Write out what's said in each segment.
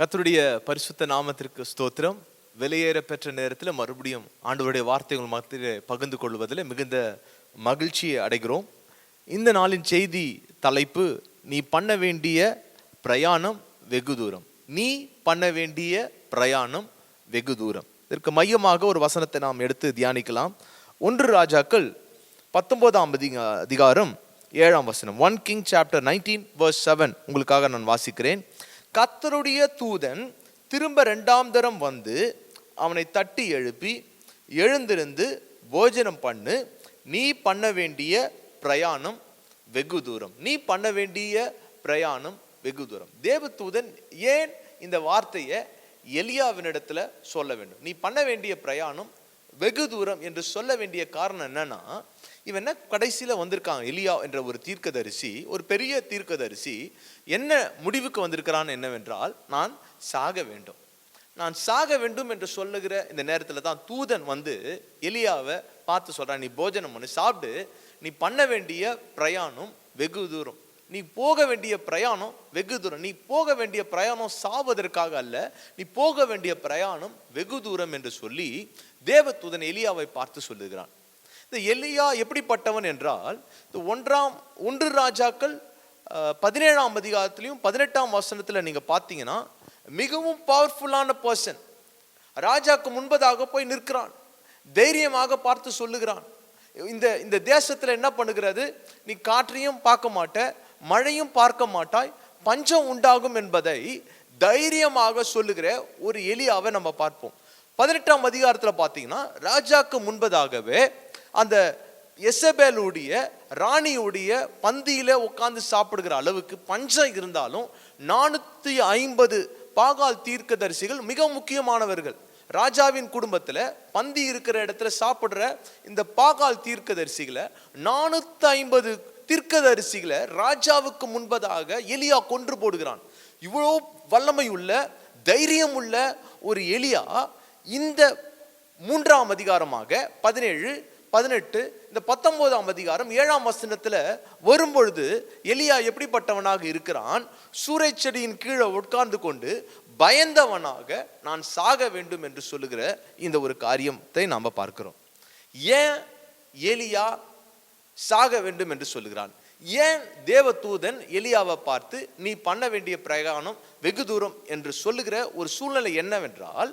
கத்தருடைய பரிசுத்த நாமத்திற்கு ஸ்தோத்திரம். வெளியேற பெற்ற நேரத்தில் மறுபடியும் ஆண்டவருடைய வார்த்தைகள் மத்திய பகிர்ந்து கொள்வதில் மிகுந்த மகிழ்ச்சியை அடைகிறோம். இந்த நாளின் செய்தி தலைப்பு நீ பண்ண வேண்டிய பிரயாணம் வெகு தூரம். நீ பண்ண வேண்டிய பிரயாணம் வெகு தூரம். இதற்கு மையமாக ஒரு வசனத்தை நாம் எடுத்து தியானிக்கலாம். ஒன்று ராஜாக்கள் பத்தொன்பதாம் அதிகாரம் ஏழாம் வசனம். One king chapter nineteen verse seven. உங்களுக்காக நான் வாசிக்கிறேன். கத்தருடைய தூதன் திரும்ப ரெண்டாம் தரம் வந்து அவனை தட்டி எழுப்பி எழுந்திருந்து போஜனம் பண்ணு நீ பண்ண வேண்டிய பிரயாணம் வெகு தூரம். நீ பண்ண வேண்டிய பிரயாணம் வெகு தூரம். தேவதூதன் ஏன் இந்த வார்த்தையை எலியாவினிடத்துல சொல்ல வேண்டும்? நீ பண்ண வேண்டிய பிரயாணம் வெகு தூரம் என்று சொல்ல வேண்டிய காரணம் என்னன்னா இவன் என்ன கடைசியில் வந்திருக்கான்? எலியா என்ற ஒரு தீர்க்கதரிசி ஒரு பெரிய தீர்க்கதரிசி என்ன முடிவுக்கு வந்திருக்கிறான் என்னவென்றால் நான் சாக வேண்டும். நான் சாக வேண்டும் என்று சொல்லுகிற இந்த நேரத்தில் தான் தூதன் வந்து எலியாவை பார்த்து சொல்கிறான் நீ போஜனம் பண்ணு சாப்பிட்டு நீ பண்ண வேண்டிய பிரயாணம் வெகு தூரம். நீ போக வேண்டிய பிரயாணம் வெகு தூரம். நீ போக வேண்டிய பிரயாணம் சாவதற்காக அல்ல. நீ போக வேண்டிய பிரயாணம் வெகு தூரம் என்று சொல்லி தேவதூதன் எலியாவை பார்த்து சொல்லுகிறான். இந்த எலியா எப்படிப்பட்டவன் என்றால் இந்த ஒன்றாம் ஒன்று ராஜாக்கள் பதினேழாம் அதிகாரத்திலையும் பதினெட்டாம் வசனத்தில் நீங்கள் பார்த்தீங்கன்னா மிகவும் பவர்ஃபுல்லான பர்சன் ராஜாக்கு முன்பதாக போய் நிற்கிறான். தைரியமாக பார்த்து சொல்லுகிறான். இந்த இந்த தேசத்தில் என்ன பண்ணுகிறது? நீ காற்றையும் பார்க்க மாட்ட மழையும் பார்க்க மாட்டாய் பஞ்சம் உண்டாகும் என்பதை தைரியமாக சொல்லுகிற ஒரு எலியாவை நம்ம பார்ப்போம். பதினெட்டாம் அதிகாரத்தில் பார்த்தீங்கன்னா ராஜாக்கு முன்பதாகவே அந்த எசபேலுடைய ராணியுடைய பந்தியில் உட்காந்து சாப்பிடுகிற அளவுக்கு பஞ்சம் இருந்தாலும் நானூற்றி ஐம்பது பாகால் தீர்க்கதரிசிகள் மிக முக்கியமானவர்கள். ராஜாவின் குடும்பத்தில் பந்தி இருக்கிற இடத்துல சாப்பிட்ற இந்த பாகால் தீர்க்கதரிசிகளை நானூற்றி ஐம்பது தீர்க்கதரிசிகளை ராஜாவுக்கு முன்பதாக எலியா கொன்று போடுகிறான். இவ்வளோ வல்லமை உள்ள தைரியம் உள்ள ஒரு எலியா இந்த மூன்றாம் அதிகாரமாக பதினேழு பதினெட்டு இந்த பத்தொன்பதாம் அதிகாரம் ஏழாம் வசனத்தில் வரும்பொழுது எலியா எப்படிப்பட்டவனாக இருக்கிறான்? சூறைச் செடியின் கீழே உட்கார்ந்து கொண்டு பயந்தவனாக நான் சாக வேண்டும் என்று சொல்லுகிற இந்த ஒரு காரியத்தை நாம் பார்க்கிறோம். ஏன் எலியா சாக வேண்டும் என்று சொல்லுகிறான்? ஏன் தேவதூதன் எலியாவை பார்த்து நீ பண்ண வேண்டிய பிரயாணம் வெகு தூரம் என்று சொல்லுகிற ஒரு சூழ்நிலை என்னவென்றால்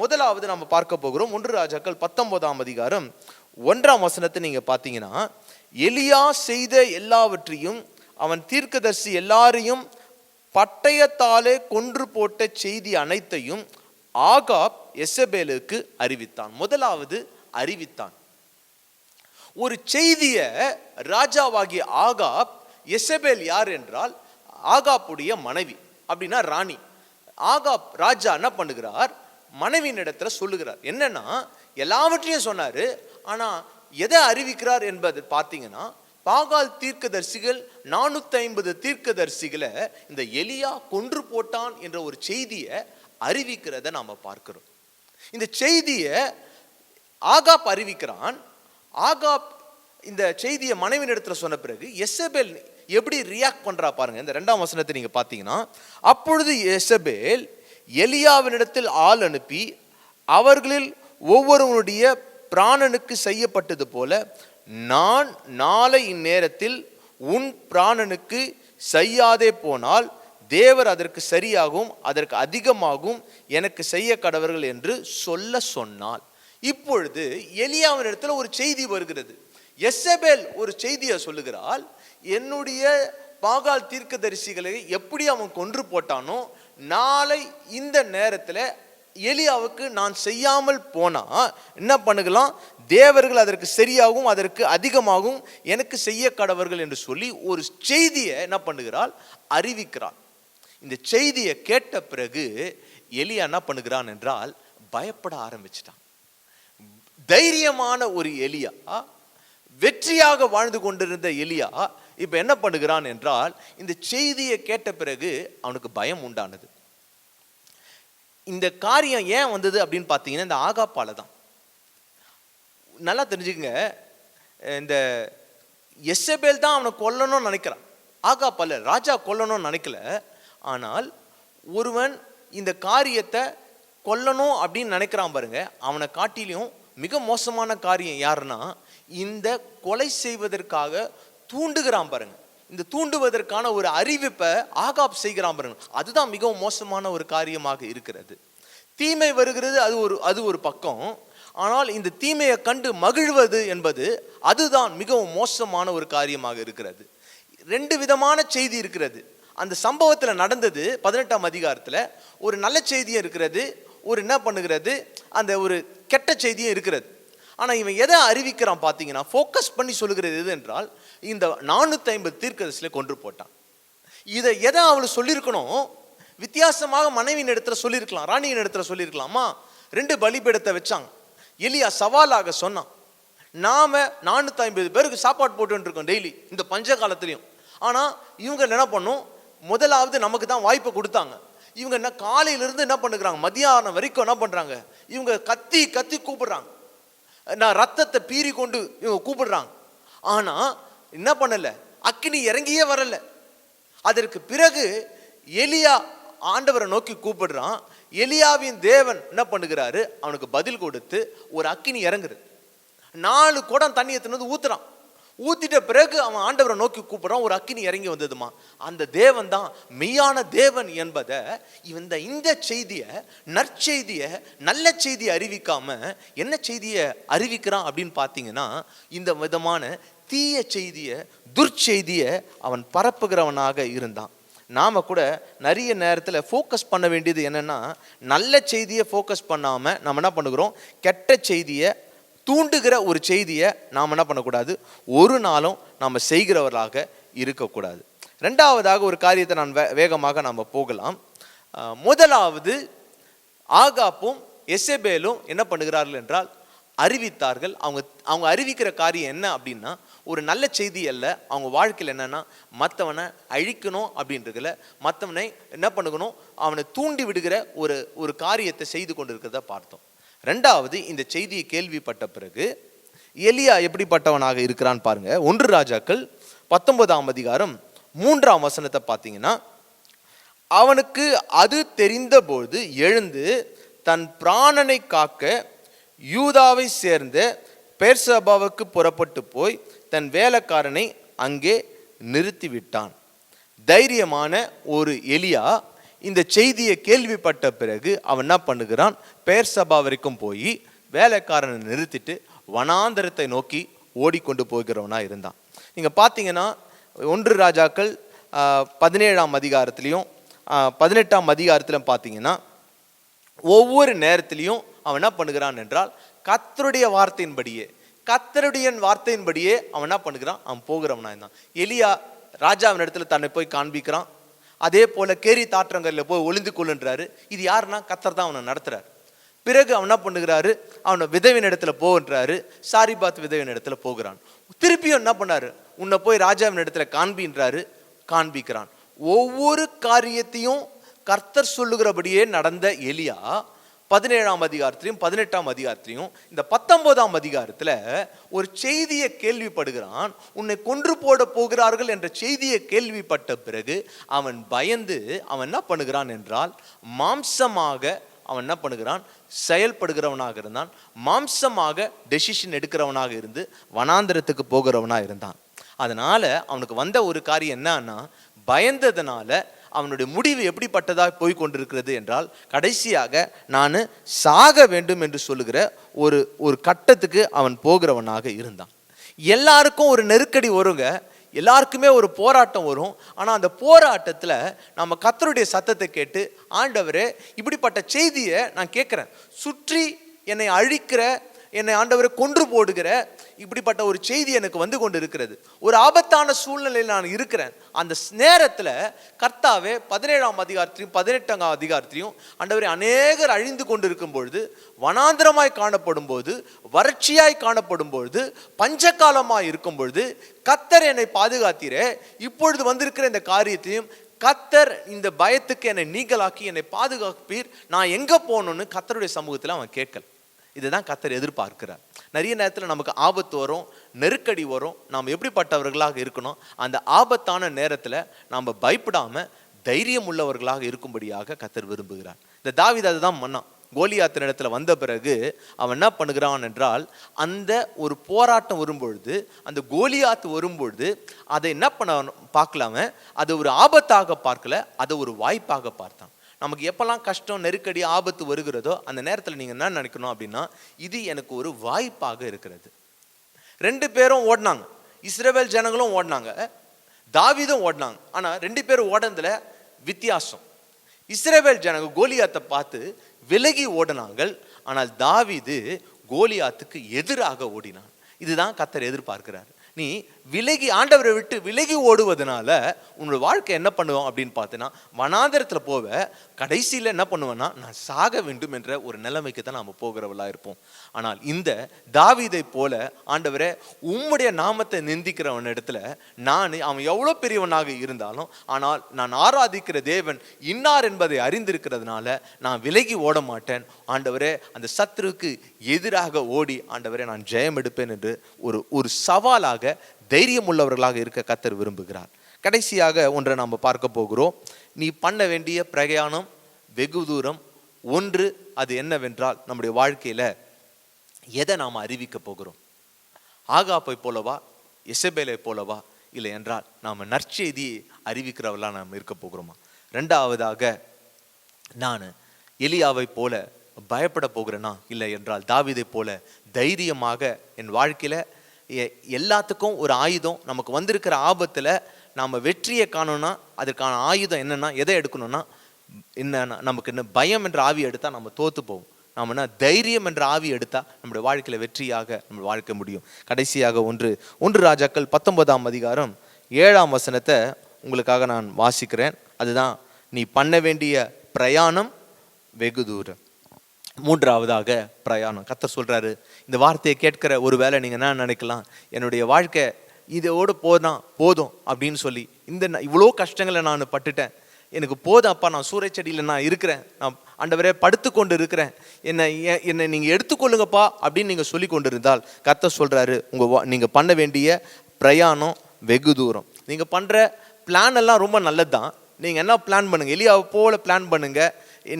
முதலாவது நம்ம பார்க்க போகிறோம் ஒன்று ராஜாக்கள் பத்தொன்பதாம் அதிகாரம் ஒன்றாம் வசனத்தை நீங்க பார்த்தீங்கன்னா எலியா செய்த எல்லாவற்றையும் அவன் தீர்க்கதர்சி எல்லாரையும் பட்டயத்தாலே கொன்று போட்ட செய்தி அனைத்தையும் ஆகாப் எசபேலுக்கு அறிவித்தான். முதலாவது அறிவித்தான். ஒரு செய்திய ராஜாவாகிய ஆகாப் எசபேல் யார் என்றால் ஆகாப்புடைய மனைவி அப்படின்னா ராணி. ஆகாப் ராஜா என்ன பண்ணுகிறார்? மனைவியின் இடத்துல சொல்லுகிறார். என்னன்னா எல்லாவற்றையும் சொன்னாரு. ஆனால் எதை அறிவிக்கிறார் என்பது பார்த்தீங்கன்னா பாகால் தீர்க்கதரிசிகள் நானூற்றி ஐம்பது தீர்க்கதரிசிகளை இந்த எலியா கொன்று போட்டான் என்ற ஒரு செய்தியை அறிவிக்கிறத நாம் பார்க்கிறோம். இந்த செய்தியை ஆகாப் அறிவிக்கிறான். ஆகாப் இந்த செய்தியை மனைவி இடத்துல சொன்ன பிறகு எசபேல் எப்படி ரியாக்ட் பண்ணுறா பாருங்க. இந்த ரெண்டாம் வசனத்தை நீங்கள் பார்த்தீங்கன்னா அப்பொழுது எசபேல் எலியாவினிடத்தில் ஆள் அனுப்பி அவர்களில் ஒவ்வொருவனுடைய பிராணனுக்கு செய்யப்பட்டது போல நான் நாளை இந்நேரத்தில் உன் பிராணனுக்கு செய்யாதே போனால் தேவர் அதற்கு சரியாகவும் அதற்கு அதிகமாகவும் எனக்கு செய்ய கடவர்கள் என்று சொல்ல சொன்னால் இப்பொழுது எலியாவின் இடத்துல ஒரு செய்தி வருகிறது. எஸ்எபேல் ஒரு செய்தியை சொல்லுகிறாள். என்னுடைய பாகால் தீர்க்கதரிசிகளை எப்படி அவன் கொன்று போட்டானோ நாளை இந்த நேரத்தில் எலியாவுக்கு நான் செய்யாமல் போனால் என்ன பண்ணுகலாம்? தேவர்கள் அதற்கு சரியாகவும் அதற்கு அதிகமாகவும் எனக்கு செய்ய கடவர்கள் என்று சொல்லி ஒரு செய்தியை என்ன பண்ணுகிறாள்? அறிவிக்கிறாள். இந்த செய்தியை கேட்ட பிறகு எலியா என்ன பண்ணுகிறான் என்றால் பயப்பட ஆரம்பிச்சிட்டான். தைரியமான ஒரு எலியா வெற்றியாக வாழ்ந்து கொண்டிருந்த எலியா இப்போ என்ன பண்ணுகிறான் என்றால் இந்த செய்தியை கேட்ட பிறகு அவனுக்கு பயம் உண்டானது. இந்த காரியம் ஏன் வந்தது அப்படின்னு பார்த்தீங்கன்னா இந்த ஆகாப்பால தான். நல்லா தெரிஞ்சுக்கங்க. இந்த எஸ்எபேல் தான் அவனை கொல்லணும்னு நினைக்கிறான். ஆகாப்பால ராஜா கொல்லணும்னு நினைக்கல. ஆனால் ஒருவன் இந்த காரியத்தை கொல்லணும் அப்படின்னு நினைக்கிறான் பாருங்க. அவனை காட்டிலையும் மிக மோசமான காரியம் யாருன்னா இந்த கொலை செய்வதற்காக தூண்டுகிறான் பாருங்க. இந்த தூண்டுவதற்கான ஒரு அறிவிப்பை ஆகாப் செய்கிறான் பாருங்க. அதுதான் மிகவும் மோசமான ஒரு காரியமாக இருக்கிறது. தீமை வருகிறது அது ஒரு அது ஒரு பக்கம். ஆனால் இந்த தீமையை கண்டு மகிழ்வது என்பது அதுதான் மிகவும் மோசமான ஒரு காரியமாக இருக்கிறது. ரெண்டு விதமான செய்தி இருக்கிறது. அந்த சம்பவத்தில் நடந்தது பதினெட்டாம் அதிகாரத்தில். ஒரு நல்ல செய்தியும் இருக்கிறது ஒரு என்ன பண்ணுகிறது அந்த ஒரு கெட்ட செய்தியும் இருக்கிறது. ஆனால் இவன் எதை அறிவிக்கிறான் பார்த்தீங்கன்னா ஃபோக்கஸ் பண்ணி சொல்லுகிறது எது என்றால் இந்த நானூற்றி ஐம்பது தீர்க்கதரிசியில் கொன்று போட்டான். இதை எதை அவளு சொல்லியிருக்கணும் வித்தியாசமாக மனைவியின் இடத்துல சொல்லியிருக்கலாம் ராணியின் இடத்துல சொல்லியிருக்கலாமா ரெண்டு பலிபீடத்தை வச்சாங்க. எலியா சவாலாக சொன்னான் நாம் நானூற்றி ஐம்பது பேருக்கு சாப்பாடு போட்டுருக்கோம் டெய்லி இந்த பஞ்ச காலத்துலேயும் ஆனால் இவங்க என்ன பண்ணும் முதலாவது நமக்கு தான் வாய்ப்பை கொடுத்தாங்க. இவங்க என்ன காலையிலிருந்து என்ன பண்ணுறாங்க மதியானம் வரைக்கும் என்ன பண்ணுறாங்க இவங்க கத்தி கத்தி கூப்பிடுறாங்க. நான் ரத்தத்தை பீறி கொண்டு இவங்க கூப்பிடுறாங்க. ஆனால் என்ன பண்ணலை? அக்கினி இறங்கியே வரல. அதற்கு பிறகு எலியா ஆண்டவரை நோக்கி கூப்பிடுறான். எலியாவின் தேவன் என்ன பண்ணுகிறாரு? அவனுக்கு பதில் கொடுத்து ஒரு அக்கினி இறங்குறது நாலு குடம் தண்ணி எடுத்துன்னு வந்து ஊத்துறான். ஊத்திட்ட பிறகு அவன் ஆண்டவரை நோக்கி கூப்பிடுறான் ஒரு அக்கினி இறங்கி வந்ததுமா? அந்த தேவன் தான் மெய்யான தேவன் என்பதை இந்த இந்த செய்தியை நற்செய்தியை நல்ல செய்தியை அறிவிக்காம என்ன செய்தியை அறிவிக்கிறான் அப்படின்னு பார்த்தீங்கன்னா இந்த விதமான தீய செய்தியை துர்ச்செய்தியை அவன் பரப்புகிறவனாக இருந்தான். நாம் கூட நிறைய நேரத்தில் ஃபோக்கஸ் பண்ண வேண்டியது என்னென்னா நல்ல செய்தியை ஃபோக்கஸ் பண்ணாமல் நம்ம என்ன பண்ணுகிறோம்? கெட்ட செய்தியை தூண்டுகிற ஒரு செய்தியை நாம் என்ன பண்ணக்கூடாது? ஒரு நாளும் நாம் செய்கிறவர்களாக இருக்கக்கூடாது. ரெண்டாவதாக ஒரு காரியத்தை நான் வே வேகமாக நாம் போகலாம். முதலாவது ஆகாப்பும் எஸ்எபேலும் என்ன பண்ணுகிறார்கள் என்றால் அறிவித்தார்கள். அவங்க அவங்க அறிவிக்கிற காரியம் என்ன அப்படின்னா ஒரு நல்ல செய்தி அல்ல. அவங்க வாழ்க்கையில் என்னென்னா மற்றவனை அழிக்கணும் அப்படின்றதுல மற்றவனை என்ன பண்ணுக்கணும் அவனை தூண்டி விடுகிற ஒரு ஒரு காரியத்தை செய்து கொண்டிருக்கிறத பார்த்தோம். ரெண்டாவது இந்த செய்தியை கேள்விப்பட்ட பிறகு எலியா எப்படிப்பட்டவனாக இருக்கிறான் பாருங்க. ஒன்று ராஜாக்கள் பத்தொன்பதாம் அதிகாரம் மூன்றாம் வசனத்தை பார்த்தீங்கன்னா அவனுக்கு அது தெரிந்தபோது எழுந்து தன் பிராணனை காக்க யூதாவை சேர்ந்த பேர்சபாவுக்கு புறப்பட்டு போய் தன் வேலைக்காரனை அங்கே நிறுத்திவிட்டான். தைரியமான ஒரு எலியா இந்த செய்தியை கேள்விப்பட்ட பிறகு அவன் என்ன பண்ணுகிறான்? பேர் சபா வரைக்கும் போய் வேலைக்காரனை நிறுத்திட்டு வனாந்தரத்தை நோக்கி ஓடிக்கொண்டு போகிறவனாக இருந்தான். நீங்கள் பார்த்தீங்கன்னா ஒன்று ராஜாக்கள் பதினேழாம் அதிகாரத்துலேயும் பதினெட்டாம் அதிகாரத்திலும் பார்த்தீங்கன்னா ஒவ்வொரு நேரத்திலையும் அவன் என்ன பண்ணுகிறான் என்றால் கத்தருடைய வார்த்தையின்படியே கத்தருடைய வார்த்தையின்படியே அவன் என்ன பண்ணுகிறான்? அவன் போகிறவனா இருந்தான். எலியா ராஜாவின் இடத்துல தன்னை போய் காண்பிக்கிறான். அதே போல் கேரி தாற்றங்களில் போய் ஒளிந்து கொள்ளுன்றாரு. இது யாருன்னா? கத்தர் தான் அவனை நடத்துகிறார் பிறகு அவன் என்ன பண்ணுகிறாரு? அவனை விதவின் இடத்துல போன்றாரு சாரிபாத் விதவின் இடத்துல போகிறான். திருப்பியும் என்ன பண்ணாரு? உன்னை போய் ராஜாவின் இடத்துல காண்பின்றாரு. காண்பிக்கிறான். ஒவ்வொரு காரியத்தையும் கர்த்தர் சொல்லுகிறபடியே நடந்த எலியா பதினேழாம் அதிகாரத்திலையும் பதினெட்டாம் அதிகாரத்திலையும் இந்த பத்தொன்பதாம் அதிகாரத்தில் ஒரு செய்தியை கேள்விப்படுகிறான். உன்னை கொன்று போட போகிறார்கள் என்ற செய்தியை கேள்விப்பட்ட பிறகு அவன் பயந்து அவன் என்ன பண்ணுகிறான் என்றால் மாம்சமாக அவன் என்ன பண்ணுகிறான்? செயல்படுகிறவனாக இருந்தான். மாம்சமாக டெசிஷன் எடுக்கிறவனாக இருந்து வனாந்திரத்துக்கு போகிறவனாக இருந்தான். அதனால் அவனுக்கு வந்த ஒரு காரியம் என்னன்னா பயந்ததுனால அவனுடைய முடிவு எப்படிப்பட்டதாக போய் கொண்டிருக்கிறது என்றால் கடைசியாக நான் சாக வேண்டும் என்று சொல்லுகிற ஒரு ஒரு கட்டத்துக்கு அவன் போகிறவனாக இருந்தான். எல்லாருக்கும் ஒரு நெருக்கடி வருங்க. எல்லாருக்குமே ஒரு போராட்டம் வரும். ஆனால் அந்த போராட்டத்தில் நம்ம கத்தருடைய சத்தத்தை கேட்டு ஆண்டவரே இப்படிப்பட்ட செய்தியை நான் கேட்குறேன். சுற்றி என்னை அழிக்கிற என்னை ஆண்டவரை கொன்று போடுகிற இப்படிப்பட்ட ஒரு செய்தி எனக்கு வந்து கொண்டு இருக்கிறது ஒரு ஆபத்தான சூழ்நிலையில் நான் இருக்கிறேன். அந்த நேரத்தில் கர்த்தாவே பதினேழாம் அதிகாரத்திலையும் பதினெட்டாம் அதிகாரத்திலையும் அண்டவரை அநேகர் அழிந்து கொண்டு இருக்கும் பொழுது வனாந்திரமாய் காணப்படும் போது வறட்சியாய் காணப்படும் பொழுது பஞ்சகாலமாய் இருக்கும் பொழுது கத்தர் என்னை பாதுகாத்தீரே. இப்பொழுது வந்திருக்கிற இந்த காரியத்தையும் கத்தர் இந்த பயத்துக்கு என்னை நீங்களாக்கி என்னை பாதுகாப்பீர். நான் எங்கே போகணுன்னு கத்தருடைய சமூகத்தில் அவன் கேட்கல. இதுதான் கத்தர் எதிர்பார்க்கிறார். நிறைய நேரத்தில் நமக்கு ஆபத்து வரும் நெருக்கடி வரும் நாம் எப்படிப்பட்டவர்களாக இருக்கணும் அந்த ஆபத்தான நேரத்தில் நாம் பயப்படாமல் தைரியம் உள்ளவர்களாக இருக்கும்படியாக கத்தர் விரும்புகிறார். இந்த தாவீது அதுதான் மன்னான். கோலியாத்தின் இடத்துல வந்த பிறகு அவன் என்ன பண்ணுகிறான் என்றால் அந்த ஒரு போராட்டம் வரும்பொழுது அந்த கோலியாத்து வரும்பொழுது அதை என்ன பண்ண பார்க்கலாம? அதை ஒரு ஆபத்தாக பார்க்கல அதை ஒரு வாய்ப்பாக பார்த்தான். நமக்கு எப்போல்லாம் கஷ்டம் நெருக்கடி ஆபத்து வருகிறதோ அந்த நேரத்தில் நீங்கள் என்ன நினைக்கணும் அப்படின்னா இது எனக்கு ஒரு வாய்ப்பாக இருக்கிறது. ரெண்டு பேரும் ஓடினாங்க. இஸ்ரேவேல் ஜனங்களும் ஓடினாங்க. தாவிதும் ஓடினாங்க. ஆனால் ரெண்டு பேரும் ஓடுனதுல வித்தியாசம். இஸ்ரேவேல் ஜனங்க கோலியாத்தை பார்த்து விலகி ஓடினாங்கள் ஆனால் தாவிது கோலியாத்துக்கு எதிராக ஓடினான். இதுதான் கத்தர் எதிர்பார்க்கிறார். நீ விலகி ஆண்டவரை விட்டு விலகி ஓடுவதனால உன்னோட வாழ்க்கை என்ன பண்ணுவோம் அப்படின்னு பார்த்தீங்கன்னா வனாந்தரத்தில் போவ கடைசியில் என்ன பண்ணுவேன்னா நான் சாக வேண்டும் என்ற ஒரு நிலைமைக்கு தான் நாம் போகிறவளாக இருப்போம். ஆனால் இந்த தாவிதை போல ஆண்டவரே உம்முடைய நாமத்தை நிந்திக்கிறவன் இடத்துல நான் அவன் எவ்வளோ பெரியவனாக இருந்தாலும் ஆனால் நான் ஆராதிக்கிற தேவன் இன்னார் என்பதை அறிந்திருக்கிறதுனால நான் விலகி ஓட மாட்டேன். ஆண்டவரே அந்த சத்துருக்கு எதிராக ஓடி ஆண்டவரே நான் ஜெயம் எடுப்பேன் என்று ஒரு ஒரு சவாலாக தைரியம் உள்ளவர்களாக இருக்க கத்தர் விரும்புகிறார். கடைசியாக ஒன்றை நாம் பார்க்க போகிறோம். நீ பண்ண வேண்டிய பிரயாணம் வெகு தூரம். ஒன்று அது என்னவென்றால் நம்முடைய வாழ்க்கையில் எதை நாம் அறிவிக்க போகிறோம்? ஆகாப்பை போலவா எசபேலை போலவா இல்லை என்றால் நாம் நற்செய்தியை அறிவிக்கிறவர்களாக நாம் இருக்க போகிறோமா? ரெண்டாவதாக நான் எலியாவை போல பயப்பட போகிறேனா? இல்லை என்றால் தாவிதை போல தைரியமாக என் வாழ்க்கையில் எல்லாத்துக்கும் ஒரு ஆயுதம். நமக்கு வந்திருக்கிற ஆபத்தில் நாம் வெற்றியை காணணும்னா அதற்கான ஆயுதம் என்னென்னா எதை எடுக்கணும்னா என்ன நமக்கு என்ன பயம் என்ற ஆவி எடுத்தால் நம்ம தோற்று போவோம். நாம என்ன தைரியம் என்ற ஆவி எடுத்தால் நம்முடைய வாழ்க்கையில் வெற்றியாக நம்ம வாழ்க்க முடியும். கடைசியாக ஒன்று ஒன்று ராஜாக்கள் பத்தொன்பதாம் அதிகாரம் ஏழாம் வசனத்தை உங்களுக்காக நான் வாசிக்கிறேன். அதுதான் நீ பண்ண வேண்டிய பிரயாணம் வெகு தூரம். மூன்றாவதாக பிரயாணம். கத்தர் சொல்கிறாரு இந்த வார்த்தையை கேட்கிற ஒரு வேளை நீங்கள் என்ன நினைக்கலாம்? என்னுடைய வாழ்க்கை இதோடு போதான் போதும் அப்படின்னு சொல்லி இந்த இவ்வளோ கஷ்டங்களை நான் பட்டுட்டேன். எனக்கு போதும் அப்பா நான் சூறைச்செடியில் நான் இருக்கிறேன். நான் ஆண்டவரே படுத்து கொண்டு இருக்கிறேன். என்னை ஏ- என்னை நீங்கள் எடுத்துக்கொள்ளுங்கப்பா அப்படின்னு நீங்கள் சொல்லி கொண்டு இருந்தால் கர்த்தர் சொல்கிறாரு உங்கள் நீங்கள் பண்ண வேண்டிய பிரயாணம் வெகு தூரம். நீங்கள் பண்ணுற பிளான் எல்லாம் ரொம்ப நல்லது தான் நீங்கள் என்ன பிளான் பண்ணுங்கள் எலியாவை போல பிளான் பண்ணுங்கள்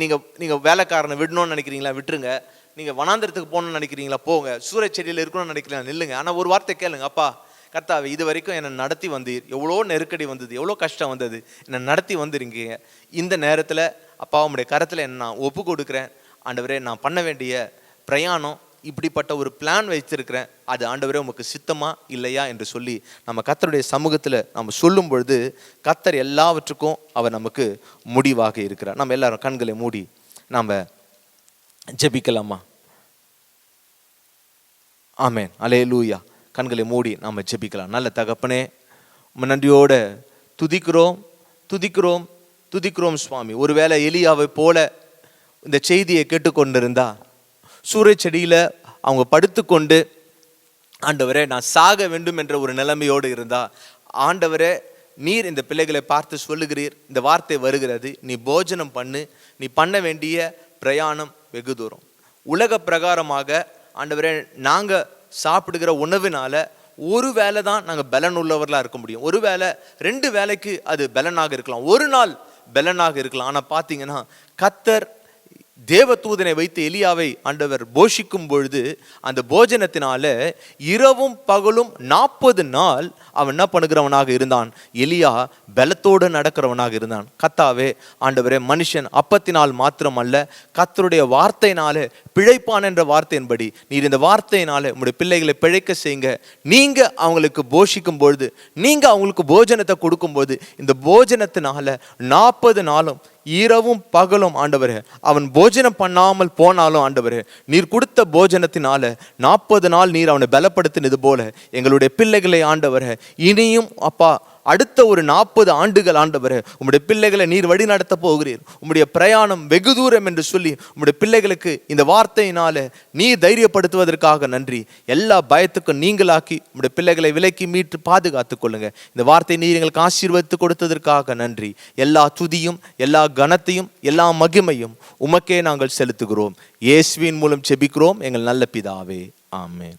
நீங்கள் நீங்கள் வேலைக்காரனை விடணும்னு நினைக்கிறீங்களா விட்டுருங்க. நீங்கள் வனாந்திரத்துக்கு போகணும்னு நினைக்கிறீங்களா போங்க. சூறைச்செடியில் இருக்கணும்னு நினைக்கிறீங்களா நில்லுங்க. ஆனால் ஒரு வார்த்தை கேளுங்க. அப்பா கர்த்தாவை இது வரைக்கும் என்னை நடத்தி வந்தீர். எவ்வளோ நெருக்கடி வந்தது எவ்வளோ கஷ்டம் வந்தது. என்னை நடத்தி வந்துருங்க இந்த நேரத்தில் அப்பா கரத்தில் என்ன நான் ஒப்பு கொடுக்குறேன். ஆண்டவரே நான் பண்ண வேண்டிய பிரயாணம் இப்படிப்பட்ட ஒரு பிளான் வைத்திருக்கிறேன் அது ஆண்டவரே உமக்கு சித்தமா இல்லையா என்று சொல்லி நம்ம கத்தருடைய சமூகத்தில் நம்ம சொல்லும் பொழுது கத்தர் எல்லாவற்றுக்கும் அவர் நமக்கு முடிவாக இருக்கிறார். நம்ம எல்லாரும் கண்களை மூடி நாம் ஜெபிக்கலாமா? ஆமேன். அலே லூயா கண்களை மூடி நாம் ஜெபிக்கலாம். நல்ல தகப்பனே உம்மை நன்றியோட துதிக்கிறோம் துதிக்கிறோம் துதிக்கிறோம் சுவாமி. ஒருவேளை எலியாவை போல இந்த செய்தியை கேட்டுக்கொண்டிருந்தா சூறைச்செடியில் அவங்க படுத்துக்கொண்டு ஆண்டவரே நான் சாக வேண்டும் என்ற ஒரு நிலைமையோடு இருந்தா ஆண்டவரே நீர் இந்த பிள்ளைகளை பார்த்து சொல்லுகிறீர். இந்த வார்த்தை வருகிறது. நீ போஜனம் பண்ணு. நீ பண்ண வேண்டிய பிரயாணம் வெகு தூரம். உலக பிரகாரமாக ஆண்டவரே நாங்கள் சாப்பிடுகிற உணவினால் ஒரு வேளை தான் நாங்கள் பலன் உள்ளவர்களாக இருக்க முடியும். ஒரு வேளை ரெண்டு வேலைக்கு அது பலனாக இருக்கலாம். ஒரு நாள் பலனாக இருக்கலாம். ஆனால் பார்த்தீங்கன்னா கத்தர் தேவதூதனை வைத்து எலியாவை ஆண்டவர் போஷிக்கும் பொழுது அந்த போஜனத்தினால இரவும் பகலும் நாற்பது நாள் அவன் என்ன பண்ணுகிறவனாக இருந்தான்? எலியா பலத்தோடு நடக்கிறவனாக இருந்தான். கத்தாவே ஆண்டவரே மனுஷன் அப்பத்தினால் மாத்திரம் அல்ல கத்தருடைய வார்த்தையினால பிழைப்பான் என்ற வார்த்தையின்படி நீர் இந்த வார்த்தையினால் உங்களுடைய பிள்ளைகளை பிழைக்க செய்யுங்க. நீங்கள் அவங்களுக்கு போஷிக்கும் பொழுது நீங்கள் அவங்களுக்கு போஜனத்தை கொடுக்கும்போது இந்த போஜனத்தினால நாற்பது நாளும் இரவும் பகலும் ஆண்டவர் அவன் போஜனம் பண்ணாமல் போனாலும் ஆண்டவர் நீர் கொடுத்த போஜனத்தினால நாற்பது நாள் நீர் அவனை பலப்படுத்தினது போல எங்களுடைய பிள்ளைகளை ஆண்டவர் இனியும் அப்பா அடுத்த ஒரு நாற்பது ஆண்டுகள் ஆண்டவர் உம்முடைய பிள்ளைகளை நீர் வழி நடத்த போகிறீர். உம்முடைய பிரயாணம் வெகு தூரம் என்று சொல்லி உம்முடைய பிள்ளைகளுக்கு இந்த வார்த்தையினால நீ தைரியப்படுத்துவதற்காக நன்றி. எல்லா பயத்துக்கும் நீங்களாக்கி உம்முடைய பிள்ளைகளை விலக்கி மீட்டு பாதுகாத்துக் கொள்ளுங்க. இந்த வார்த்தை நீர் எங்களுக்கு ஆசீர்வதித்து கொடுத்ததற்காக நன்றி. எல்லா துதியும் எல்லா கனத்தையும் எல்லா மகிமையும் உமக்கே நாங்கள் செலுத்துகிறோம். இயேசுவின் மூலம் செபிக்கிறோம். எங்கள் நல்ல பிதாவே. ஆமேன்.